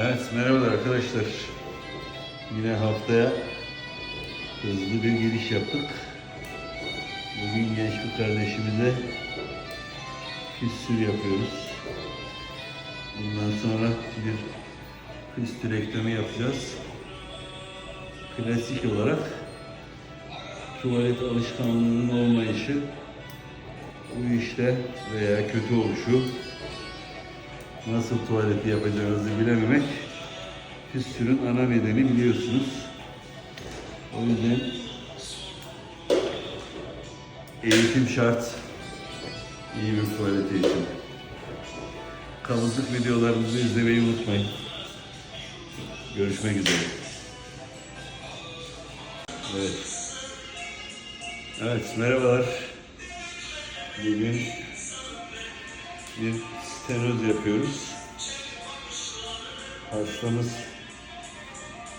Evet, merhabalar arkadaşlar. Yine haftaya hızlı bir giriş yaptık. Bugün genç bir kardeşimize fistül yapıyoruz. Bundan sonra bir fistürektomi yapacağız. Klasik olarak tuvalet alışkanlığının olmayışı bu işte veya kötü oluşu nasıl tuvaleti yapacağınızı bilememek fistülün ana nedeni biliyorsunuz. O yüzden eğitim şart iyi bir tuvalete için. Kabızlık videolarımızı izlemeyi unutmayın. Görüşmek üzere. Evet. Evet, merhabalar. Bugün bir stenoz yapıyoruz. Hastamız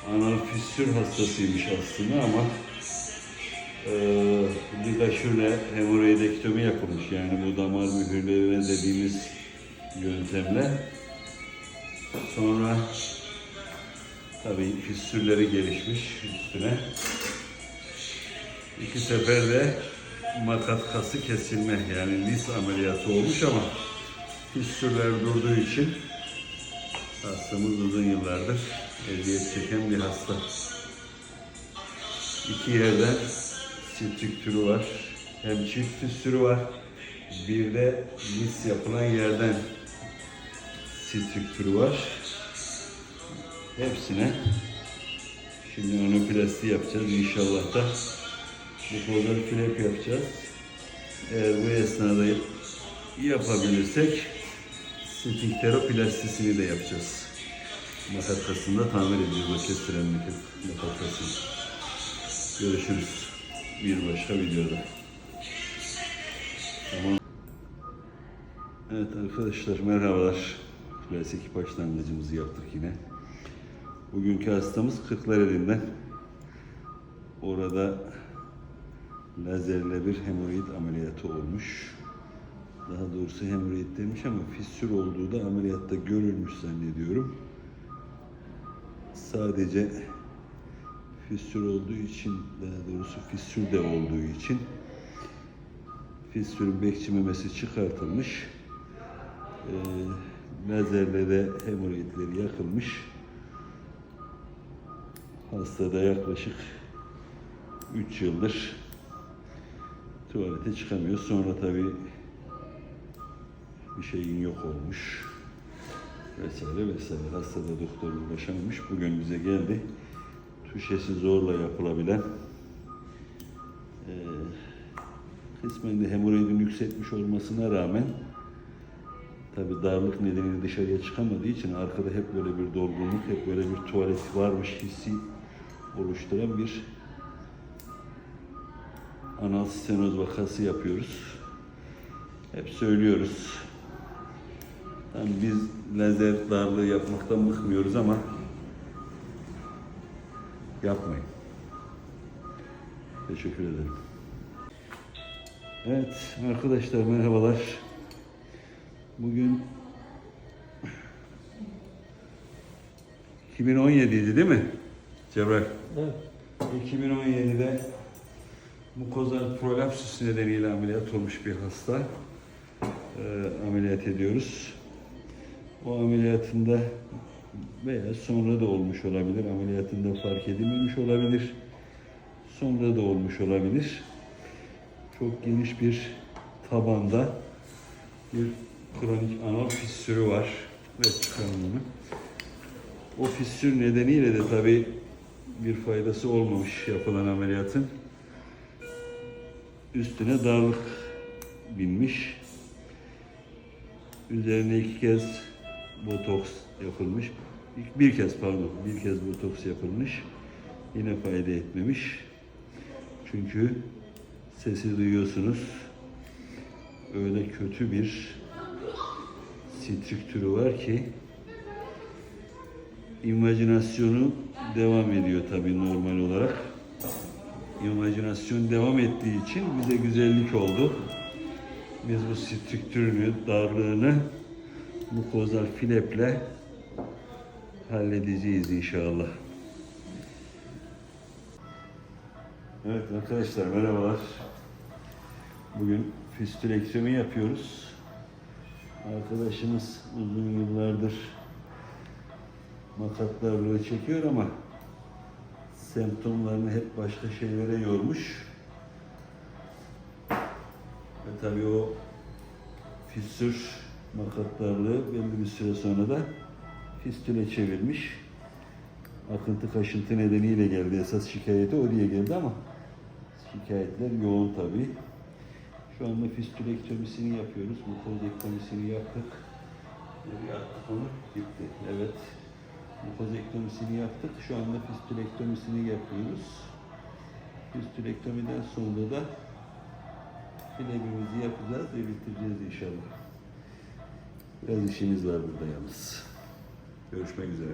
anal fistül hastasıymış aslında ama eee ligaşürle hemoroidektomi yapılmış. Yani bu damar mühürleme dediğimiz yöntemle. Sonra tabii fistülleri gelişmiş üstüne. İki seferde makat kası kesilme yani lis ameliyatı olmuş ama fistüller durduğu için hastamız uzun yıllardır eziyet çeken bir hasta. İki yerden strüktürü var. Hem çift fistürü var. Bir de lis yapılan yerden strüktürü var. Hepsine şimdi önoplasti yapacağız. İnşallah da bu kolları flap yapacağız. Eğer bu esnada yapabilirsek sfinkteroplastisini de yapacağız. Makat kasını da tamir edeceğiz o kestiren makat kasını. Görüşürüz bir başka videoda. Tamam. Evet arkadaşlar merhabalar. Klasik başlangıcımızı yaptık yine. Bugünkü hastamız Kırklareli'nden. Orada lazerle bir hemoroid ameliyatı olmuş. Daha doğrusu hemoroid demiş ama fistül olduğu da ameliyatta görülmüş zannediyorum. Sadece fistül olduğu için, daha doğrusu fistül de olduğu için fistülün bekçi memesi çıkartılmış. Ee, lazerle de hemoroidleri yakılmış. Hastada yaklaşık 3 yıldır tuvalete çıkamıyor. Sonra tabii bir şeyin yok olmuş. Vesaire vesaire. Hastada doktor ulaşamamış. Bugün bize geldi. Tuşesi zorla yapılabilen eee kısmen de hemoroidin yükseltmiş olmasına rağmen tabi darlık nedeniyle dışarıya çıkamadığı için arkada hep böyle bir dolgunluk, hep böyle bir tuvalet varmış hissi oluşturan bir anal stenoz vakası yapıyoruz. Hep söylüyoruz. Yani biz lazer darlığı yapmaktan bıkmıyoruz ama yapmayın. Teşekkür ederim. Evet arkadaşlar merhabalar. Bugün 2017 idi değil mi? Cebrak. Evet. 2017'de mukozal prolapsus nedeniyle ameliyat olmuş bir hasta. Ee, ameliyat ediyoruz. O ameliyatında veya sonra da olmuş olabilir. Ameliyatında fark edilmemiş olabilir. Sonra da olmuş olabilir. Çok geniş bir tabanda bir kronik anal fissürü var. Ve çıkarım onu. O fissür nedeniyle de tabii bir faydası olmamış yapılan ameliyatın. Üstüne darlık binmiş. Üzerine iki kez botoks yapılmış. Bir kez pardon, bir kez botoks yapılmış. Yine fayda etmemiş. Çünkü sesi duyuyorsunuz. Öyle kötü bir strüktürü var ki imajinasyonu devam ediyor tabii normal olarak. İmajinasyon devam ettiği için bize güzellik oldu. Biz bu strüktürünü, darlığını mukozal fileple halledeceğiz inşallah. Evet arkadaşlar merhabalar. Bugün fistülektomi yapıyoruz. Arkadaşımız uzun yıllardır makatlarla çekiyor ama semptomlarını hep başka şeylere yormuş. Ve tabii o fistür makatlarlığı belli bir süre sonra da fistüle çevirmiş. Akıntı kaşıntı nedeniyle geldi. Esas şikayeti oraya geldi ama şikayetler yoğun tabii. Şu anda fistülektomisini yapıyoruz. Mukozektomisini yaptık. Nereye attık onu? Gitti. Evet. Mukozektomisini yaptık. Şu anda fistülektomisini yapıyoruz. Fistülektomiden sonra da filebimizi yapacağız ve bitireceğiz inşallah. Biraz işimiz var burada yalnız. Görüşmek üzere.